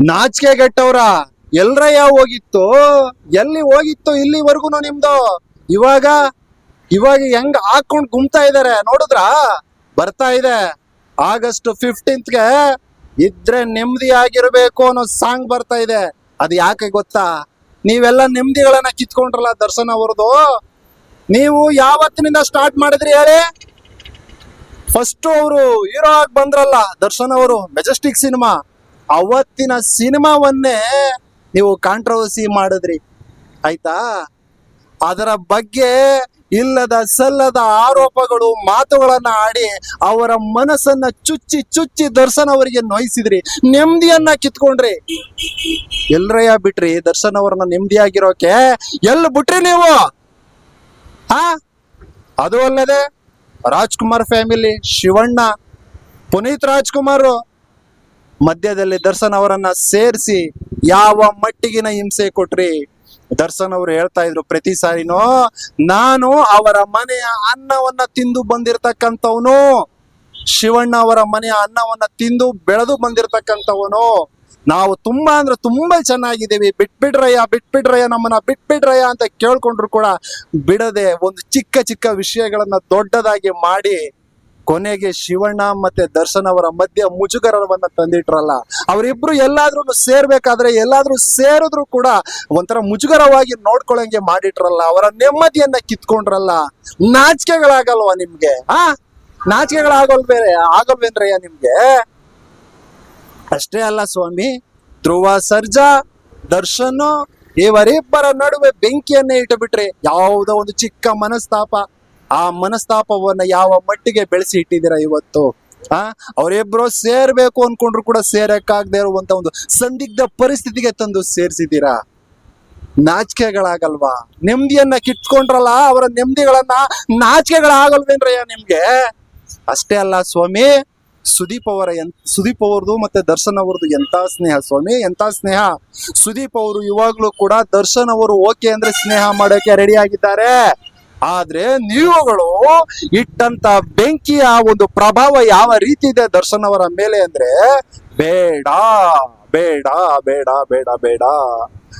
ನಾಚಿಕೆ ಗೆಟ್ಟವ್ರ ಎಲ್ರಯ್ಯ ಹೋಗಿತ್ತು? ಎಲ್ಲಿ ಹೋಗಿತ್ತು? ಇಲ್ಲಿವರೆಗೂ ನಿಮ್ದು. ಇವಾಗ ಇವಾಗ ಹೆಂಗ್ ಹಾಕೊಂಡ್ ಗುಮ್ತಾ ಇದಾರೆ? ನೋಡಿದ್ರ? ಬರ್ತಾ ಇದೆ. ಆಗಸ್ಟ್ ಫಿಫ್ಟೀನ್ತ್ಗೆ ಇದ್ರೆ ನೆಮ್ಮದಿ ಆಗಿರ್ಬೇಕು ಅನ್ನೋ ಸಾಂಗ್ ಬರ್ತಾ ಇದೆ. ಅದು ಯಾಕೆ ಗೊತ್ತಾ? ನೀವೆಲ್ಲ ನೆಮ್ಮದಿಗಳನ್ನ ಕಿತ್ಕೊಂಡ್ರಲ್ಲ ದರ್ಶನ ಅವ್ರದ್ದು? ನೀವು ಯಾವತ್ತಿನಿಂದ ಸ್ಟಾರ್ಟ್ ಮಾಡಿದ್ರಿ ಹೇಳಿ? ಫಸ್ಟ್ ಅವರು ಹೀರೋ ಆಗಿ ಬಂದ್ರಲ್ಲ ದರ್ಶನ್ ಅವರು ಮೆಜೆಸ್ಟಿಕ್ ಸಿನಿಮಾ ಅವತ್ತಿನ ಸಿನಿಮಾವನ್ನೇ ನೀವು ಕಾಂಟ್ರವರ್ಸಿ ಮಾಡಿದ್ರಿ. ಆಯ್ತಾ? ಅದರ ಬಗ್ಗೆ ಇಲ್ಲದ ಸಲ್ಲದ ಆರೋಪಗಳು, ಮಾತುಗಳನ್ನ ಆಡಿ ಅವರ ಮನಸ್ಸನ್ನ ಚುಚ್ಚಿ ಚುಚ್ಚಿ ದರ್ಶನ್ ಅವರಿಗೆ ನೋಯಿಸಿದ್ರಿ. ನೆಮ್ಮದಿಯನ್ನ ಕಿತ್ಕೊಂಡ್ರಿ. ಎಲ್ರಯ್ಯ ಬಿಟ್ರಿ, ದರ್ಶನ್ ಅವ್ರನ್ನ ನೆಮ್ಮದಿಯಾಗಿರೋಕೆ. ಎಲ್ಲಿ ಬಿಟ್ರಿ ನೀವು? ಹಾ? ಅದು ಅಲ್ಲದೆ ರಾಜ್ಕುಮಾರ್ ಫ್ಯಾಮಿಲಿ ಶಿವಣ್ಣ, ಪುನೀತ್ ರಾಜ್ಕುಮಾರ್. ಮಧ್ಯದಲ್ಲಿ ದರ್ಶನ್ ಅವರನ್ನ ಸೇರಿಸಿ ಯಾವ ಮಟ್ಟಿಗಿನ ಹಿಂಸೆ ಕೊಟ್ರಿ? ದರ್ಶನ್ ಅವರು ಹೇಳ್ತಾ ಇದ್ರು ಪ್ರತಿ ಸಾರಿನೂ, ನಾನು ಅವರ ಮನೆಯ ಅನ್ನವನ್ನ ತಿಂದು ಬಂದಿರತಕ್ಕಂಥವನು. ಶಿವಣ್ಣ ಅವರ ಮನೆಯ ಅನ್ನವನ್ನ ತಿಂದು ಬೆಳೆದು ಬಂದಿರತಕ್ಕಂಥವನು. ನಾವು ತುಂಬಾ ಅಂದ್ರೆ ತುಂಬಾ ಚೆನ್ನಾಗಿದ್ದೀವಿ. ಬಿಟ್ಬಿಡ್ರಯ್ಯ ಬಿಟ್ಬಿಡ್ರಯ್ಯ ನಮ್ಮನ್ನ, ಬಿಟ್ಬಿಡ್ರಯ್ಯ ಅಂತ ಕೇಳ್ಕೊಂಡ್ರು ಕೂಡ ಬಿಡದೆ ಒಂದು ಚಿಕ್ಕ ಚಿಕ್ಕ ವಿಷಯಗಳನ್ನ ದೊಡ್ಡದಾಗಿ ಮಾಡಿ ಕೊನೆಗೆ ಶಿವಣ್ಣ ಮತ್ತೆ ದರ್ಶನ್ ಅವರ ಮಧ್ಯೆ ಮುಜುಗರವನ್ನ ತಂದಿಟ್ರಲ್ಲ. ಅವರಿಬ್ರು ಎಲ್ಲಾದ್ರೂ ಸೇರ್ಬೇಕಾದ್ರೆ ಎಲ್ಲಾದ್ರೂ ಸೇರಿದ್ರು ಕೂಡ ಒಂಥರ ಮುಜುಗರವಾಗಿ ನೋಡ್ಕೊಳಂಗೆ ಮಾಡಿಟ್ರಲ್ಲ. ಅವರ ನೆಮ್ಮದಿಯನ್ನ ಕಿತ್ಕೊಂಡ್ರಲ್ಲ. ನಾಚಿಕೆಗಳಾಗಲ್ವಾ ನಿಮ್ಗೆ? ಆ? ನಾಚಿಕೆಗಳಾಗಲ್ವೇ ಬೇರೆ ಆಗಲ್ವೇನ್ರಯ್ಯ ನಿಮ್ಗೆ? ಅಷ್ಟೇ ಅಲ್ಲ ಸ್ವಾಮಿ, ಧ್ರುವ, ಸರ್ಜಾ, ದರ್ಶನ್ ಇವರಿಬ್ಬರ ನಡುವೆ ಬೆಂಕಿಯನ್ನೇ ಇಟ್ಟುಬಿಟ್ರಿ ಯಾವುದೋ ಒಂದು ಚಿಕ್ಕ ಮನಸ್ತಾಪ. ಆ ಮನಸ್ತಾಪವನ್ನ ಯಾವ ಮಟ್ಟಿಗೆ ಬೆಳೆಸಿ ಇಟ್ಟಿದ್ದೀರಾ ಇವತ್ತು? ಆ? ಅವರಿಬ್ರು ಸೇರ್ಬೇಕು ಅನ್ಕೊಂಡ್ರು ಕೂಡ ಸೇರಕ್ಕಾಗದೆ ಇರುವಂತ ಒಂದು ಸಂದಿಗ್ಧ ಪರಿಸ್ಥಿತಿಗೆ ತಂದು ಸೇರಿಸಿದ್ದೀರಾ? ನಾಚಿಕೆಗಳಾಗಲ್ವಾ? ನೆಮ್ಮದಿಯನ್ನ ಕಿಟ್ಕೊಂಡ್ರಲ್ಲ ಅವರ ನೆಮ್ಮದಿಗಳನ್ನ ನಾಚಿಕೆಗಳಾಗಲ್ವೇನ್ರಯ್ಯ ನಿಮ್ಗೆ? ಅಷ್ಟೇ ಅಲ್ಲ ಸ್ವಾಮಿ, ಸುದೀಪ್ ಅವರ ಎನ್, ಸುದೀಪ್ ಅವ್ರದ್ದು ಮತ್ತೆ ದರ್ಶನ್ ಅವ್ರದ್ದು ಎಂತ ಸ್ನೇಹ ಸ್ವಾಮಿ, ಎಂತ ಸ್ನೇಹ? ಸುದೀಪ್ ಅವರು ಇವಾಗ್ಲೂ ಕೂಡ ದರ್ಶನ್ ಅವರು ಓಕೆ ಅಂದ್ರೆ ಸ್ನೇಹ ಮಾಡೋಕೆ ರೆಡಿ ಆಗಿದ್ದಾರೆ. ಆದ್ರೆ ನೀವುಗಳು ಇಟ್ಟಂತ ಬೆಂಕಿಯ ಒಂದು ಪ್ರಭಾವ ಯಾವ ರೀತಿ ಇದೆ ದರ್ಶನ್ ಅವರ ಮೇಲೆ ಅಂದ್ರೆ ಬೇಡ ಬೇಡ ಬೇಡ ಬೇಡ ಬೇಡ.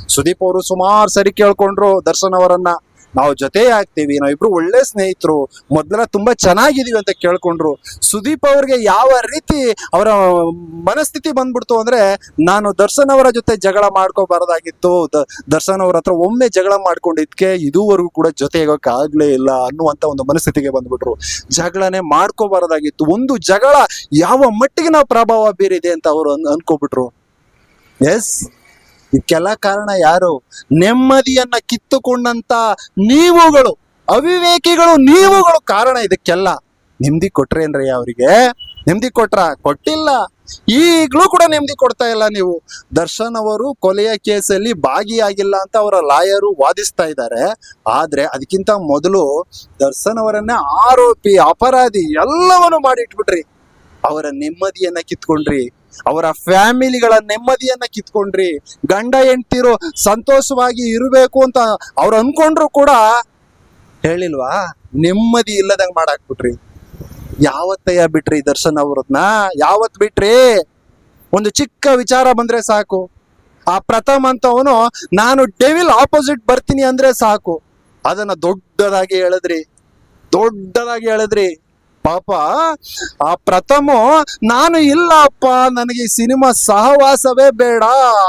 ಸುದೀಪ್ ಅವರು ಸುಮಾರು ಸರಿ ಕೇಳ್ಕೊಂಡ್ರು ದರ್ಶನ್ ಅವರನ್ನ ನಾವು ಜೊತೆ ಆಗ್ತೀವಿ, ನಾವಿಬ್ರು ಒಳ್ಳೆ ಸ್ನೇಹಿತರು, ಮೊದ್ಲೆಲ್ಲ ತುಂಬಾ ಚೆನ್ನಾಗಿದೀವಿ ಅಂತ ಕೇಳ್ಕೊಂಡ್ರು. ಸುದೀಪ್ ಅವ್ರಿಗೆ ಯಾವ ರೀತಿ ಅವರ ಮನಸ್ಥಿತಿ ಬಂದ್ಬಿಡ್ತು ಅಂದ್ರೆ, ನಾನು ದರ್ಶನ್ ಅವರ ಜೊತೆ ಜಗಳ ಮಾಡ್ಕೋಬಾರ್ದಾಗಿತ್ತು ದರ್ಶನ್ ಅವ್ರ ಹತ್ರ ಒಮ್ಮೆ ಜಗಳ ಮಾಡ್ಕೊಂಡಿದ್ಕೆ ಇದುವರೆಗೂ ಕೂಡ ಜೊತೆ ಆಗ್ಲೇ ಇಲ್ಲ ಅನ್ನುವಂತ ಒಂದು ಮನಸ್ಥಿತಿಗೆ ಬಂದ್ಬಿಟ್ರು. ಜಗಳನೆ ಮಾಡ್ಕೋಬಾರದಾಗಿತ್ತು. ಒಂದು ಜಗಳ ಯಾವ ಮಟ್ಟಿಗೆ ನಾವು ಪ್ರಭಾವ ಬೀರಿದೆ ಅಂತ ಅವರು ಅನ್, ಅನ್ಕೋಬಿಟ್ರು. ಎಸ್ ಇದಕ್ಕೆಲ್ಲ ಕಾರಣ ಯಾರು? ನೆಮ್ಮದಿಯನ್ನ ಕಿತ್ತುಕೊಂಡಂತ ನೀವುಗಳು, ಅವಿವೇಕಿಗಳು, ನೀವುಗಳು ಕಾರಣ ಇದಕ್ಕೆಲ್ಲ. ನೆಮ್ಮದಿ ಕೊಟ್ರೇನ್ರಿ ಅವರಿಗೆ ನೆಮ್ಮದಿ ಕೊಟ್ರ? ಕೊಟ್ಟಿಲ್ಲ. ಈಗಲೂ ಕೂಡ ನೆಮ್ಮದಿ ಕೊಡ್ತಾ ಇಲ್ಲ ನೀವು. ದರ್ಶನ್ ಅವರು ಕೊಲೆಯ ಕೇಸಲ್ಲಿ ಭಾಗಿಯಾಗಿಲ್ಲ ಅಂತ ಅವರ ಲಾಯರು ವಾದಿಸ್ತಾ ಇದ್ದಾರೆ. ಆದ್ರೆ ಅದಕ್ಕಿಂತ ಮೊದಲು ದರ್ಶನ್ ಅವರನ್ನೇ ಆರೋಪಿ, ಅಪರಾಧಿ ಎಲ್ಲವನ್ನು ಮಾಡಿಟ್ಬಿಟ್ರಿ. ಅವರ ನೆಮ್ಮದಿಯನ್ನ ಕಿತ್ಕೊಂಡ್ರಿ. ಅವರ ಫ್ಯಾಮಿಲಿಗಳ ನೆಮ್ಮದಿಯನ್ನ ಕಿತ್ಕೊಂಡ್ರಿ. ಗಂಡ, ಹೆಂಡ್ತಿರು ಸಂತೋಷವಾಗಿ ಇರಬೇಕು ಅಂತ ಅವ್ರು ಅನ್ಕೊಂಡ್ರು ಕೂಡ ಹೇಳಿಲ್ವಾ? ನೆಮ್ಮದಿ ಇಲ್ಲದಂಗ್ ಮಾಡಾಕ್ಬಿಟ್ರಿ. ಯಾವತ್ತಯ್ಯ ಬಿಟ್ರಿ ದರ್ಶನ್ ಅವ್ರದ್ನ? ಯಾವತ್ ಬಿಟ್ರಿ? ಒಂದು ಚಿಕ್ಕ ವಿಚಾರ ಬಂದ್ರೆ ಸಾಕು. ಆ ಪ್ರಥಮ್ ಅಂತವನು, ನಾನು ಡೆವಿಲ್ ಆಪೋಸಿಟ್ ಬರ್ತೀನಿ ಅಂದ್ರೆ ಸಾಕು. ಅದನ್ನ ದೊಡ್ಡದಾಗಿ ಹೇಳಿದ್ರಿ. ದೊಡ್ಡದಾಗಿ ಹೇಳಿದ್ರಿ. ಪಾಪ, ಆ ಪ್ರಥಮ, ನಾನು ಇಲ್ಲಪ್ಪ, ನನಗೆ ಈ ಸಿನಿಮಾ ಸಹವಾಸವೇ ಬೇಡ,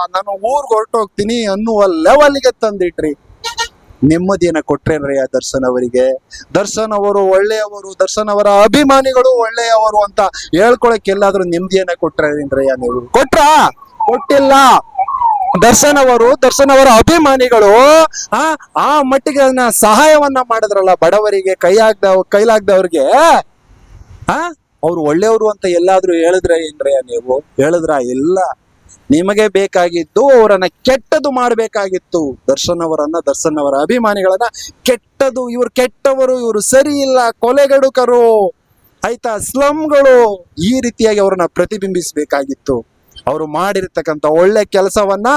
ನಾನು ಊರ್ಗ್ ಹೊರಟೋಗ್ತೀನಿ ಅನ್ನುವ ಲೆವೆಲ್ಗೆ ತಂದಿಟ್ರಿ. ನೆಮ್ಮದಿಯನ್ನ ಕೊಟ್ರೇನ್ರಯ್ಯ ದರ್ಶನ್ ಅವರಿಗೆ. ದರ್ಶನ್ ಅವರು ಒಳ್ಳೆಯವರು, ದರ್ಶನ್ ಅವರ ಅಭಿಮಾನಿಗಳು ಒಳ್ಳೆಯವರು ಅಂತ ಹೇಳ್ಕೊಳಕ್ ಎಲ್ಲಾದ್ರೂ ನೆಮ್ಮದಿಯನ್ನ ಕೊಟ್ರೇನ್ರಿ ನೀವು. ಕೊಟ್ರ? ಕೊಟ್ಟಿಲ್ಲ. ದರ್ಶನ್ ಅವರು, ದರ್ಶನ್ ಅವರ ಅಭಿಮಾನಿಗಳು, ಆ ಆ ಮಟ್ಟಿಗೆ ಅದನ್ನ ಸಹಾಯವನ್ನ ಮಾಡಿದ್ರಲ್ಲ ಬಡವರಿಗೆ ಕೈ ಆಗ್ದ ಕೈಲಾಗ್ದವ್ರಿಗೆ. ಆ? ಅವ್ರು ಒಳ್ಳೆಯವರು ಅಂತ ಎಲ್ಲಾದ್ರೂ ಹೇಳಿದ್ರೆ ಏನ್ರಯ್ಯ ನೀವು? ಹೇಳಿದ್ರ ಇಲ್ಲ ನಿಮಗೆ ಬೇಕಾಗಿದ್ದು ಅವರನ್ನ ಕೆಟ್ಟದು ಮಾಡಬೇಕಾಗಿತ್ತು. ದರ್ಶನ್ ಅವರನ್ನ ದರ್ಶನ್ ಅವರ ಅಭಿಮಾನಿಗಳನ್ನ. ಕೆಟ್ಟದು ಇವ್ರು ಕೆಟ್ಟವರು, ಇವರು ಸರಿ ಇಲ್ಲ, ಕೊಲೆಗಡುಕರು, ಆಯ್ತಾ, ಸ್ಲಮ್ಗಳು ಈ ರೀತಿಯಾಗಿ ಅವ್ರನ್ನ ಪ್ರತಿಬಿಂಬಿಸಬೇಕಾಗಿತ್ತು. ಅವರು ಮಾಡಿರ್ತಕ್ಕಂಥ ಒಳ್ಳೆ ಕೆಲಸವನ್ನ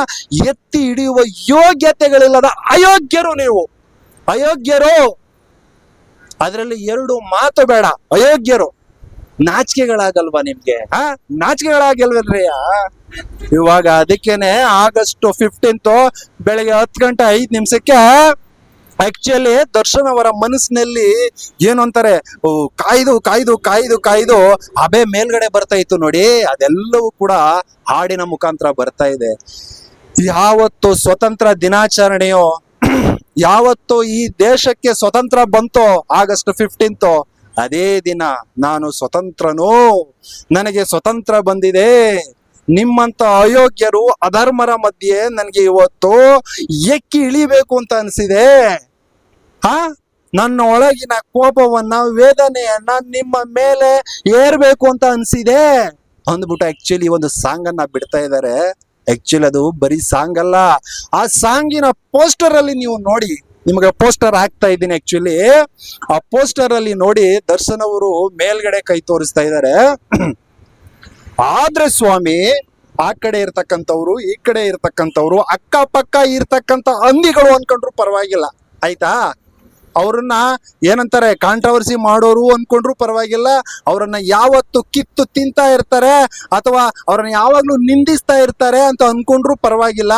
ಎತ್ತಿ ಹಿಡಿಯುವ ಯೋಗ್ಯತೆಗಳಿಲ್ಲದ ಅಯೋಗ್ಯರು ನೀವು. ಅಯೋಗ್ಯರು. ಅದರಲ್ಲಿ ಎರಡು ಮಾತು ಬೇಡ. ಅಯೋಗ್ಯರು. ನಾಚಿಕೆಗಳಾಗಲ್ವಾ ನಿಮ್ಗೆ? ಆ ನಾಚಿಕೆಗಳಾಗಲ್ವಲ್ರಿಯ ಇವಾಗ ಅದಕ್ಕೇನೆ ಆಗಸ್ಟ್ ಫಿಫ್ಟೀನ್ತ್ ಬೆಳಗ್ಗೆ ಹತ್ತು ಗಂಟೆ ಐದು ನಿಮಿಷಕ್ಕೆ ಆಕ್ಚುಲಿ ದರ್ಶನ್ ಅವರ ಮನಸ್ಸಿನಲ್ಲಿ ಏನು ಅಂತಾರೆ? ಕಾಯ್ದು ಕಾಯ್ದು ಕಾಯ್ದು ಕಾಯ್ದು ಅಬೆ ಮೇಲ್ಗಡೆ ಬರ್ತಾ ಇತ್ತು ನೋಡಿ. ಅದೆಲ್ಲವೂ ಕೂಡ ಹಾಡಿನ ಮುಖಾಂತರ ಬರ್ತಾ ಇದೆ. ಯಾವತ್ತು ಸ್ವತಂತ್ರ ದಿನಾಚರಣೆಯೋ, ಯಾವತ್ತು ಈ ದೇಶಕ್ಕೆ ಸ್ವತಂತ್ರ ಬಂತೋ ಆಗಸ್ಟ್ ಫಿಫ್ಟೀನ್ತ್ ಅದೇ ದಿನ ನಾನು ಸ್ವತಂತ್ರನೋ? ನನಗೆ ಸ್ವತಂತ್ರ ಬಂದಿದೆ. ನಿಮ್ಮಂತ ಅಯೋಗ್ಯರು ಅಧರ್ಮರ ಮಧ್ಯೆ ನನಗೆ ಇವತ್ತು ಎಕ್ಕಿ ಇಳಿಬೇಕು ಅಂತ ಅನ್ಸಿದೆ. ಆ ನನ್ನ ಒಳಗಿನ ಕೋಪವನ್ನ, ವೇದನೆಯನ್ನ ನಿಮ್ಮ ಮೇಲೆ ಏರ್ಬೇಕು ಅಂತ ಅನ್ಸಿದೆ. ಅಂದ್ಬಿಟ್ಟು ಆಕ್ಚುಲಿ ಒಂದು ಸಾಂಗ್ ಅನ್ನ ಬಿಡ್ತಾ ಇದ್ದಾರೆ. ಆಕ್ಚುಲಿ ಅದು ಬರೀ ಸಾಂಗ್ ಅಲ್ಲ ಆ ಸಾಂಗಿನ ಪೋಸ್ಟರ್ ಅಲ್ಲಿ ನೀವು ನೋಡಿ. ನಿಮಗೆ ಪೋಸ್ಟರ್ ಹಾಕ್ತಾ ಇದ್ದೀನಿ ಆಕ್ಚುಲಿ ಆ ಪೋಸ್ಟರ್ ಅಲ್ಲಿ ನೋಡಿ ದರ್ಶನ್ ಅವರು ಮೇಲ್ಗಡೆ ಕೈ ತೋರಿಸ್ತಾ ಇದ್ದಾರೆ. ಆದ್ರೆ ಸ್ವಾಮಿ, ಆ ಕಡೆ ಇರ್ತಕ್ಕಂಥವ್ರು, ಈ ಕಡೆ ಇರ್ತಕ್ಕಂಥವ್ರು, ಅಕ್ಕಪಕ್ಕ ಇರ್ತಕ್ಕಂಥ ಹಂದಿಗಳು ಅನ್ಕೊಂಡ್ರು ಪರವಾಗಿಲ್ಲ. ಆಯ್ತಾ? ಅವ್ರನ್ನ ಏನಂತಾರೆ ಕಾಂಟ್ರವರ್ಸಿ ಮಾಡೋರು ಅನ್ಕೊಂಡ್ರು ಪರವಾಗಿಲ್ಲ. ಅವರನ್ನ ಯಾವತ್ತು ಕಿತ್ತು ತಿಂತಾ ಇರ್ತಾರೆ ಅಥವಾ ಅವ್ರನ್ನ ಯಾವಾಗ್ಲೂ ನಿಂದಿಸ್ತಾ ಇರ್ತಾರೆ ಅಂತ ಅನ್ಕೊಂಡ್ರು ಪರವಾಗಿಲ್ಲ.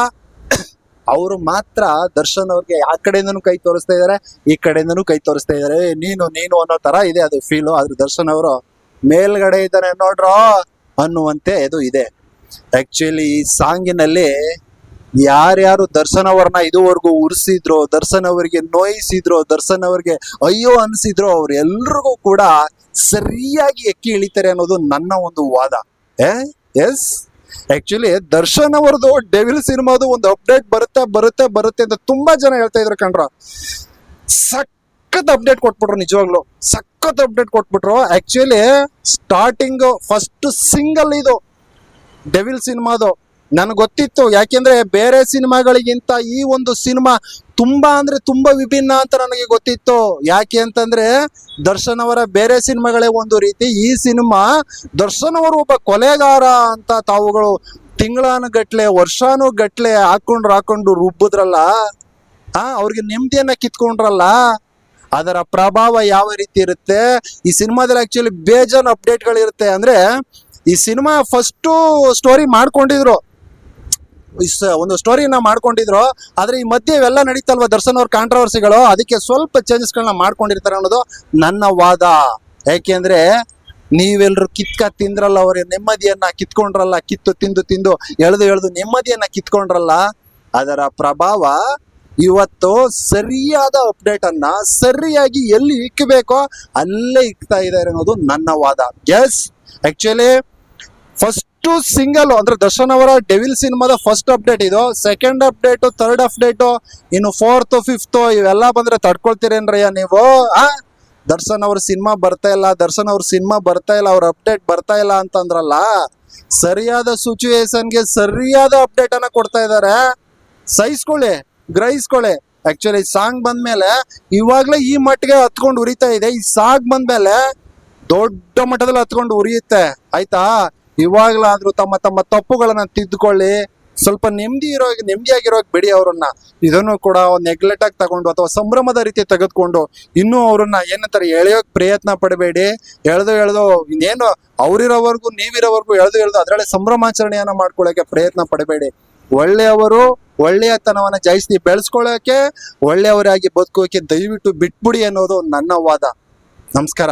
ಅವರು ಮಾತ್ರ ದರ್ಶನ್ ಅವ್ರಿಗೆ ಆ ಕಡೆಯಿಂದನು ಕೈ ತೋರಿಸ್ತಾ ಇದಾರೆ ಈ ಕಡೆಯಿಂದನು ಕೈ ತೋರಿಸ್ತಾ ಇದಾರೆ. "ಏ, ನೀನು ನೀನು ಅನ್ನೋ ತರ ಇದೆ ಅದು ಫೀಲು ಆದ್ರೆ ದರ್ಶನ್ ಅವರು ಮೇಲ್ಗಡೆ ಇದ್ದಾರೆ ನೋಡ್ರೋ ಅನ್ನುವಂತೆ ಇದು ಇದೆ. ಆಕ್ಚುಲಿ ಈ ಸಾಂಗಿನಲ್ಲಿ ಯಾರ್ಯಾರು ದರ್ಶನ್ ಅವ್ರನ್ನ ಇದುವರೆಗೂ ಉರ್ಸಿದ್ರು ದರ್ಶನ್ ಅವರಿಗೆ ನೋಯಿಸಿದ್ರು ದರ್ಶನ್ ಅವ್ರಿಗೆ ಅಯ್ಯೋ ಅನ್ಸಿದ್ರು ಅವ್ರೆಲ್ರಿಗೂ ಕೂಡ ಸರಿಯಾಗಿ ಎಕ್ಕಿ ಇಳಿತಾರೆ ಅನ್ನೋದು ನನ್ನ ಒಂದು ವಾದ. ಎಸ್ ಆಕ್ಚುಲಿ ದರ್ಶನ್ ಅವರದು ಡೆವಿಲ್ ಸಿನಿಮಾದು ಒಂದು ಅಪ್ಡೇಟ್ ಬರುತ್ತೆ ಬರುತ್ತೆ ಬರುತ್ತೆ ಅಂತ ತುಂಬಾ ಜನ ಹೇಳ್ತಾ ಇದ್ರು ಕಣ್ರ. ಸಖತ್ ಅಪ್ಡೇಟ್ ಕೊಟ್ಬಿಟ್ರು ನಿಜವಾಗ್ಲು. ಸಖತ್ ಅಪ್ಡೇಟ್ ಕೊಟ್ಬಿಟ್ರು. ಆಕ್ಚುಲಿ ಸ್ಟಾರ್ಟಿಂಗ್ ಫಸ್ಟ್ ಸಿಂಗಲ್ ಇದು ಡೆವಿಲ್ ಸಿನಿಮಾದು. ನನಗೆ ಗೊತ್ತಿತ್ತು. ಯಾಕೆಂದ್ರೆ ಬೇರೆ ಸಿನಿಮಾಗಳಿಗಿಂತ ಈ ಒಂದು ಸಿನಿಮಾ ತುಂಬಾ ಅಂದ್ರೆ ತುಂಬಾ ವಿಭಿನ್ನ ಅಂತ ನನಗೆ ಗೊತ್ತಿತ್ತು. ಯಾಕೆ ಅಂತಂದ್ರೆ ದರ್ಶನ್ ಅವರ ಬೇರೆ ಸಿನಿಮಾಗಳೇ ಒಂದು ರೀತಿ, ಈ ಸಿನಿಮಾ ದರ್ಶನ್ ಅವರು ಒಬ್ಬ ಕೊಲೆಗಾರ ಅಂತ ತಾವುಗಳು ತಿಂಗಳಾನು ಗಟ್ಲೆ, ವರ್ಷಾನು ಗಟ್ಲೆ ಹಾಕೊಂಡ್ರು ಹಾಕೊಂಡು ರುಬ್ಬಿದ್ರಲ್ಲ, ಆ, ಅವ್ರಿಗೆ ನೆಮ್ಮದಿಯನ್ನ ಕಿತ್ಕೊಂಡ್ರಲ್ಲ, ಅದರ ಪ್ರಭಾವ ಯಾವ ರೀತಿ ಇರುತ್ತೆ? ಈ ಸಿನಿಮಾದಲ್ಲಿ ಆಕ್ಚುಲಿ ಬೇಜಾನ್ ಅಪ್ಡೇಟ್ಗಳಿರುತ್ತೆ ಅಂದ್ರೆ ಈ ಸಿನಿಮಾ ಫಸ್ಟು ಸ್ಟೋರಿ ಮಾಡ್ಕೊಂಡಿದ್ರು. ಒಂದು ಸ್ಟೋರಿನ ಮಾಡ್ಕೊಂಡಿದ್ರು. ಆದ್ರೆ ಈ ಮಧ್ಯೆ ಇವೆಲ್ಲ ನಡೀತಲ್ವಾ ದರ್ಶನ್ ಅವ್ರ ಕಾಂಟ್ರವರ್ಸಿಗಳು ಅದಕ್ಕೆ ಸ್ವಲ್ಪ ಚೇಂಜಸ್ಗಳನ್ನ ಮಾಡ್ಕೊಂಡಿರ್ತಾರೆ ಅನ್ನೋದು ನನ್ನ ವಾದ. ಯಾಕೆಂದ್ರೆ ನೀವೆಲ್ಲರೂ ಕಿತ್ಕ ತಿಂದ್ರಲ್ಲ ಅವ್ರ, ನೆಮ್ಮದಿಯನ್ನ ಕಿತ್ಕೊಂಡ್ರಲ್ಲ, ಕಿತ್ತು ತಿಂದು ತಿಂದು ಎಳೆದು ಎಳೆದು ನೆಮ್ಮದಿಯನ್ನ ಕಿತ್ಕೊಂಡ್ರಲ್ಲ, ಅದರ ಪ್ರಭಾವ ಇವತ್ತು ಸರಿಯಾದ ಅಪ್ಡೇಟ್ ಅನ್ನ ಸರಿಯಾಗಿ ಎಲ್ಲಿ ಇಕ್ಕಬೇಕೋ ಅಲ್ಲೇ ಇಕ್ತಾ ಇದ್ದಾರೆ ಅನ್ನೋದು ನನ್ನ ವಾದ. ಎಸ್ ಆಕ್ಚುಲಿ ಫಸ್ಟ್ ಸಿಂಗಲ್ ಅಂದ್ರೆ ದರ್ಶನ್ ಅವರ ಡೆವಿಲ್ ಸಿನಿಮಾದ ಫಸ್ಟ್ ಅಪ್ಡೇಟ್ ಇದು. ಸೆಕೆಂಡ್ ಅಪ್ಡೇಟ್ ಥರ್ಡ್ ಅಪ್ಡೇಟ್ ಇನ್ನು ಫೋರ್ತ್ ಫಿಫ್ತ್ ಇವೆಲ್ಲ ಬಂದ್ರೆ ತಡ್ಕೊಳ್ತೀರೇನ್ರಯ್ಯ ನೀವು? ಆ? ದರ್ಶನ್ ಅವ್ರ ಸಿನಿಮಾ ಬರ್ತಾ ಇಲ್ಲ, ದರ್ಶನ್ ಅವ್ರ ಸಿನಿಮಾ ಬರ್ತಾ ಇಲ್ಲ, ಅವ್ರ ಅಪ್ಡೇಟ್ ಬರ್ತಾ ಇಲ್ಲ ಅಂತಂದ್ರಲ್ಲ, ಸರಿಯಾದ ಸಿಚುವೇಶನ್ಗೆ ಸರಿಯಾದ ಅಪ್ಡೇಟ್ ಅನ್ನ ಕೊಡ್ತಾ ಇದ್ದಾರೆ ಸಹಿಸ್ಕೊಳ್ಳಿ, ಗ್ರಹಿಸ್ಕೊಳ್ಳಿ. ಆಕ್ಚುಲಿ ಸಾಂಗ್ ಬಂದ್ಮೇಲೆ ಇವಾಗ್ಲೇ ಈ ಮಟ್ಟಿಗೆ ಹತ್ಕೊಂಡು ಉರಿತಾ ಇದೆ. ಈ ಸಾಂಗ್ ಬಂದ್ಮೇಲೆ ದೊಡ್ಡ ಮಟ್ಟದಲ್ಲಿ ಹತ್ಕೊಂಡು ಉರಿಯುತ್ತೆ. ಆಯ್ತಾ? ಇವಾಗ್ಲಾದ್ರೂ ತಮ್ಮ ತಮ್ಮ ತಪ್ಪುಗಳನ್ನ ತಿದ್ದುಕೊಳ್ಳಿ ಸ್ವಲ್ಪ ನೆಮ್ಮದಿ ಇರೋ ನೆಮ್ಮದಿಯಾಗಿರೋ ಬಿಡಿ ಅವರನ್ನ. ಇದನ್ನು ಕೂಡ ನೆಗ್ಲೆಕ್ಟ್ ಆಗಿ ತಗೊಂಡು ಅಥವಾ ಸಂಭ್ರಮದ ರೀತಿ ತೆಗೆದುಕೊಂಡು ಇನ್ನೂ ಅವ್ರನ್ನ ಏನಂತಾರೆ, ಎಳೆಯೋಕ್ ಪ್ರಯತ್ನ ಪಡಬೇಡಿ. ಎಳೆದು ಎಳೆದು ಇನ್ನೇನು ಅವ್ರಿರೋವರೆಗೂ, ನೀವಿರೋವರೆಗೂ ಎಳೆದು ಎಳೆದು ಅದರಲ್ಲೇ ಸಂಭ್ರಮಾಚರಣೆಯನ್ನ ಮಾಡ್ಕೊಳ್ಳೋಕೆ ಪ್ರಯತ್ನ ಪಡಬೇಡಿ. ಒಳ್ಳೆಯವರು ಒಳ್ಳೆಯತನವನ್ನ ಜಯಿಸಿ ಬೆಳೆಸ್ಕೊಳ್ಳೋಕೆ, ಒಳ್ಳೆಯವರಾಗಿ ಬದುಕೋಕೆ ದಯವಿಟ್ಟು ಬಿಟ್ಬಿಡಿ ಅನ್ನೋದು ನನ್ನ ವಾದ. ನಮಸ್ಕಾರ.